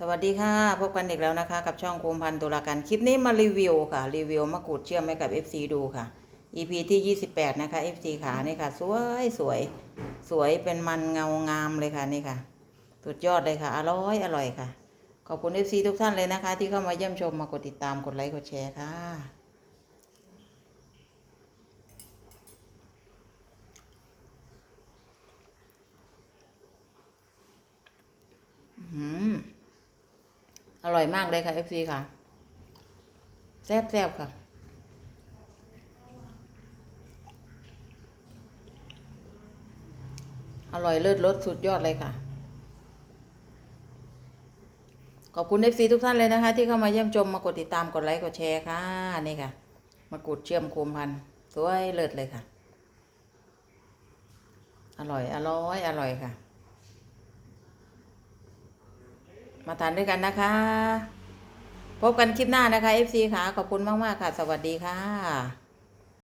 สวัสดีค่ะพบกันอีกแล้วนะคะ กับช่องภูมิพันธ์ตุลาการคลิปนี้มารีวิวค่ะ รีวิวมะกรูดเชื่อมให้กับ FC ดูค่ะ EP ที่ 28 นะคะ FC ขานี่ค่ะ สวยสวยสวยเป็นมันเงางามเลยค่ะนี่ค่ะ สุดยอดเลยค่ะ อร่อยอร่อยค่ะ ขอบคุณ FC ทุกท่านเลยนะคะ ที่เข้ามาเยี่ยมชมมากดติดตามกดไลค์กดแชร์ค่ะ อร่อยมากเลยค่ะ FC ค่ะ แซ่บๆค่ะอร่อยเลิศรสสุดยอดเลยค่ะ ขอบคุณ FC ทุกท่านเลยนะคะ ที่เข้ามาเยี่ยมชมมากดติดตามกดไลค์กดแชร์ค่ะนี่ค่ะ มากดเชื่อมโคมพันสวยเลิศเลยค่ะ อร่อยอร่อยอร่อยค่ะ มาทานด้วยกันนะคะ พบกันคลิปหน้านะคะ FC ค่ะ ขอบคุณมาก ๆ ค่ะ สวัสดีค่ะ